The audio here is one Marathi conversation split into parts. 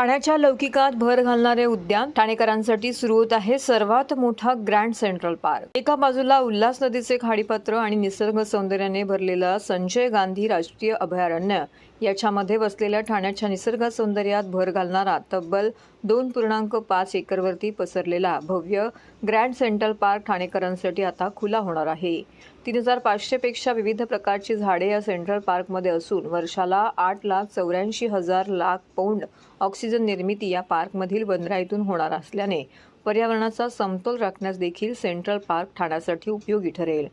ठाण्याच्या लौकिकात भर घालणारे उद्यान ठाणेकरांसाठी सुरू होत आहे सर्वात मोठा ग्रँड सेंट्रल पार्क. एका बाजूला उल्हास नदीचे खाडीपत्र आणि निसर्ग सौंदर्याने भरलेलं संजय गांधी राष्ट्रीय अभयारण्य. याच्यामध्ये वसलेल्या ठाण्याच्या निसर्ग सौंदर्यात भर घालणारा तब्बल दोन पूर्णांक पाच एकरवरती पसरलेला भव्य ग्रँड सेंट्रल पार्क ठाणेकरांसाठी आता खुला होणार आहे. तीन हजार पाचशेपेक्षा विविध प्रकारची झाडे या सेंट्रल पार्कमध्ये असून वर्षाला आठ लाख चौऱ्याऐंशी हजार लाख पौंड ऑक्सिजन निर्मिती या पार्कमधील बंदराईतून होणार असल्याने पर्यावरणाचा समतोल राखण्यास देखील सेंट्रल पार्क ठाण्यासाठी उपयोगी ठरेल.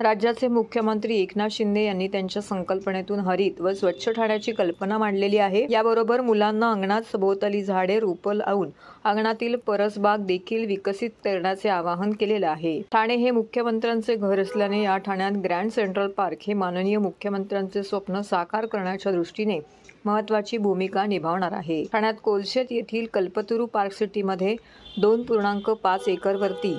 राज्याचे मुख्यमंत्री एकनाथ शिंदे यांनी त्यांच्या संकल्पनेतून हरित व स्वच्छ ठाण्याची कल्पना मांडलेली आहे. याबरोबर मुलांना अंगणात सभोवताली झाडे रोपं लावून अंगणातील परसबाग देखील विकसित करण्याचे आवाहन केलेलं आहे. ठाणे हे मुख्यमंत्र्यांचे घर असल्याने या ठाण्यात ग्रँड सेंट्रल पार्क हे माननीय मुख्यमंत्र्यांचे स्वप्न साकार करण्याच्या दृष्टीने महत्वाची भूमिका निभावणार आहे. ठाण्यात कोलशेत येथील कल्पतरू पार्क सिटीमध्ये दोन पूर्णांक पाच एकरवरती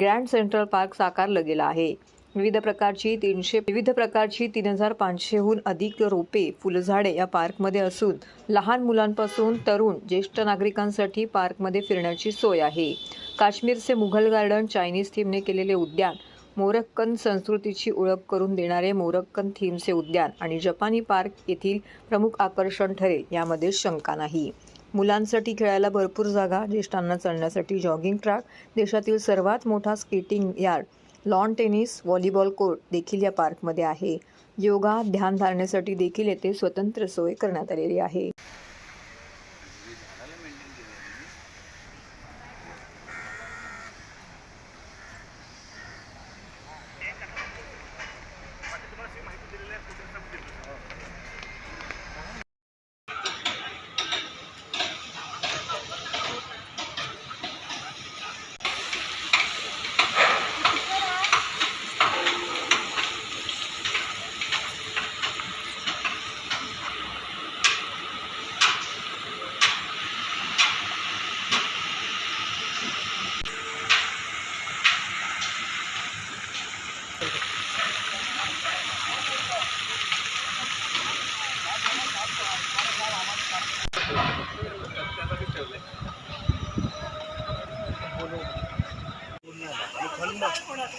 ग्रँड सेंट्रल पार्क साकारलं गेलं आहे. विविध प्रकारची तीनशे विविध प्रकारची तीन हजार पाचशेहून अधिक रोपे फुलझाडे या पार्कमध्ये असून लहान मुलांपासून तरुण ज्येष्ठ नागरिकांसाठी पार्कमध्ये फिरण्याची सोय आहे. काश्मीरचे मुघल गार्डन चायनीज थीमने केलेले उद्यान मोरक्कन संस्कृतीची ओळख करून देणारे मोरक्कन थीमचे उद्यान आणि जपानी पार्क येथील प्रमुख आकर्षण ठरेल यामध्ये शंका नाही. मुलांसाठी खेळायला भरपूर जागा ज्येष्ठांना चढण्यासाठी जॉगिंग ट्रॅक देशातील सर्वात मोठा skating yard lawn tennis volleyball court देखील या पार्कमध्ये आहे. योगा ध्यान धारण्यासाठी देखील येथे स्वतंत्र सोय करण्यात आलेली आहे.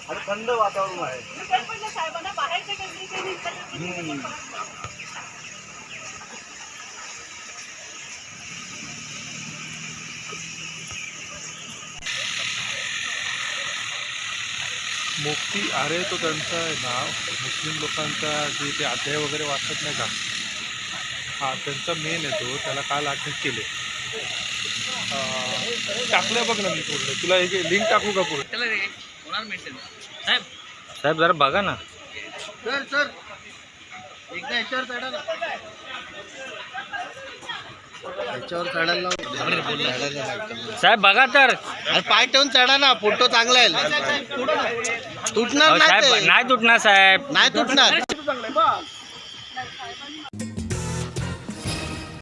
आणि थंड वातावरण आहे मुक्ती आरे तो त्यांचं आहे नाव. मुस्लिम लोकांचा जे ते अध्याय वगैरे वाचत नाही का? हा त्यांचा मेन आहे तो. त्याला काल अटक केले. अं, टाकलं बघ ना मी पूर्ण. तुला एक लिंक टाकू का पूर्ण? त्याला रे होणार मेसेज साहेब. साहेब जरा बघा ना. Sir sir. एकदा याच्यावर चढायला साहेब बघा तर. अरे पाय ठेवून चढा ना. फोटो चांगला आहे. तुटणार अहो, नाही साहेब ते. नाही तुटणार साहेब. नाही तुटणार.